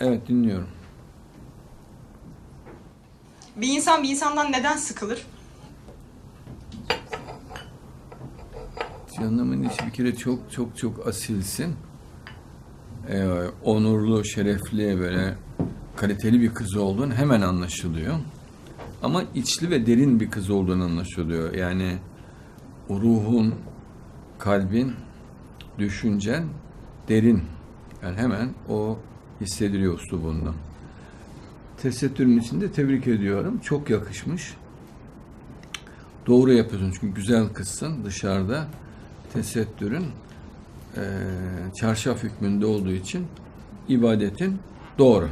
Evet dinliyorum. Bir insan bir insandan neden sıkılır? Canımın içi bir kere çok çok çok asilsin. Ee, onurlu, şerefli, böyle kaliteli bir kız olduğun hemen anlaşılıyor. Ama içli ve derin bir kız olduğun anlaşılıyor. Yani ruhun, kalbin, düşüncen derin. Yani hemen o hissediliyor üslubundan. Tesettürün içinde tebrik ediyorum. Çok yakışmış. Doğru yapıyorsun çünkü güzel kızsın dışarıda. Tesettürün eee çarşaf hükmünde olduğu için ibadetin doğru.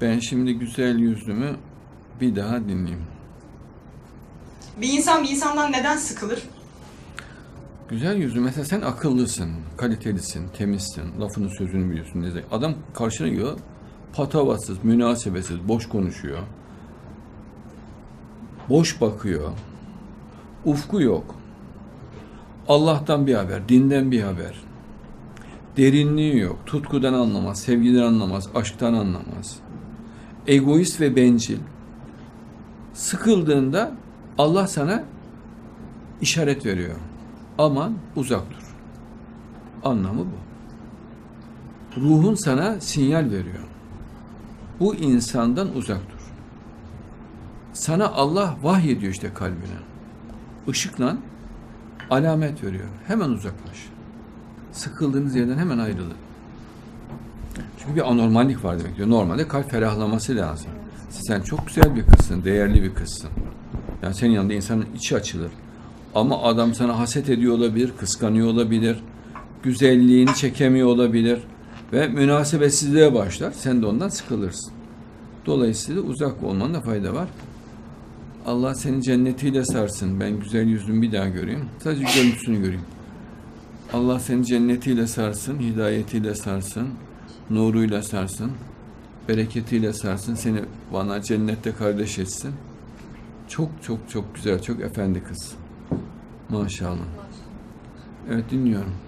Ben şimdi güzel yüzümü bir daha dinleyeyim. Bir insan bir insandan neden sıkılır? Güzel yüzü mesela sen akıllısın, kalitelisin, temizsin, lafını sözünü biliyorsun. Ne zaman- Adam karşına geliyor, patavatsız, münasebetsiz, boş konuşuyor. Boş bakıyor. Ufku yok. Allah'tan bir haber, dinden bir haber. Derinliği yok. Tutkudan anlamaz, sevgiden anlamaz, aşktan anlamaz. Egoist ve bencil. Sıkıldığında Allah sana işaret veriyor. Aman uzak dur. Anlamı bu. Ruhun sana sinyal veriyor. Bu insandan uzak dur. Sana Allah vahyediyor işte kalbine. Işıkla alamet veriyor. Hemen uzaklaş. Sıkıldığınız yerden hemen ayrılın. Çünkü bir anormallik var demek diyor. Normalde kalp ferahlaması lazım. Sen çok güzel bir kızsın, değerli bir kızsın. Yani senin yanında insanın içi açılır. Ama adam sana haset ediyor olabilir, kıskanıyor olabilir, güzelliğini çekemiyor olabilir ve münasebetsizliğe başlar. Sen de ondan sıkılırsın. Dolayısıyla uzak olmanda fayda var. Allah seni cennetiyle sarsın. Ben güzel yüzünü bir daha göreyim. Sadece görüntüsünü göreyim. Allah seni cennetiyle sarsın, hidayetiyle sarsın, nuruyla sarsın, bereketiyle sarsın. Seni bana cennette kardeş etsin. Çok çok çok güzel, çok efendi kız. Maşallah. Evet dinliyorum.